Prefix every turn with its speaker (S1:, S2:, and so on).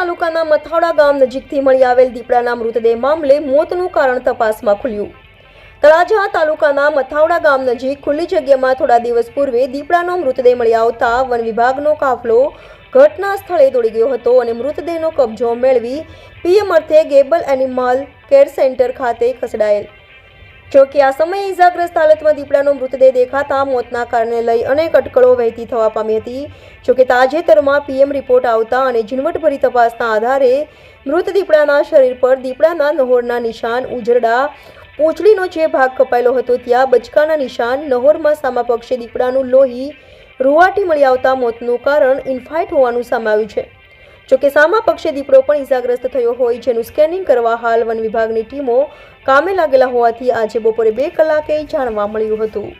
S1: ગામ નજીકથી મળી આવેલ દીપડાના મૃતદેહ મામલે મોતનું કારણ તપાસમાં ખુલ્યું. તળાજા તાલુકાના મથાવડા ગામ નજીક ખુલ્લી જગ્યામાં થોડા દિવસ પૂર્વે દીપડાનો મૃતદેહ મળી આવતા વન વિભાગનો કાફલો ઘટના સ્થળે દોડી ગયો હતો અને મૃતદેહનો કબજો મેળવી પીએમ અર્થે ગેબલ એનિમલ કેર સેન્ટર ખાતે ખસેડાયેલ. જો કે આ સમયે ઇજાગ્રસ્ત હાલતમાં દીપડાનો મૃતદેહ દેખાતા મોતના કારણે લઈ અનેક અટકળો વહેતી થવા પામી હતી. જો કે તાજેતરમાં પીએમ રિપોર્ટ આવતા અને ઝીણવટભરી તપાસના આધારે મૃત દીપડાના શરીર પર દીપડાના નહોરના નિશાન ઉજરડા પૂંછડીનો જે ભાગ કપાયેલો હતો ત્યાં બચકાના નિશાન નહોરમાં સામા પક્ષે દીપડાનું લોહી રૂવાટી મળી આવતા મોતનું કારણ ઇન્ફાઇટ હોવાનું સામે છે. જોકે સામા પક્ષે દીપડો પણ ઇજાગ્રસ્ત થયો હોય, જેનું સ્કેનિંગ કરવા હાલ વન વિભાગની ટીમો કામે લાગેલા હોવાથી આજે બપોરે બે કલાકે જાણવા મળ્યું હતું.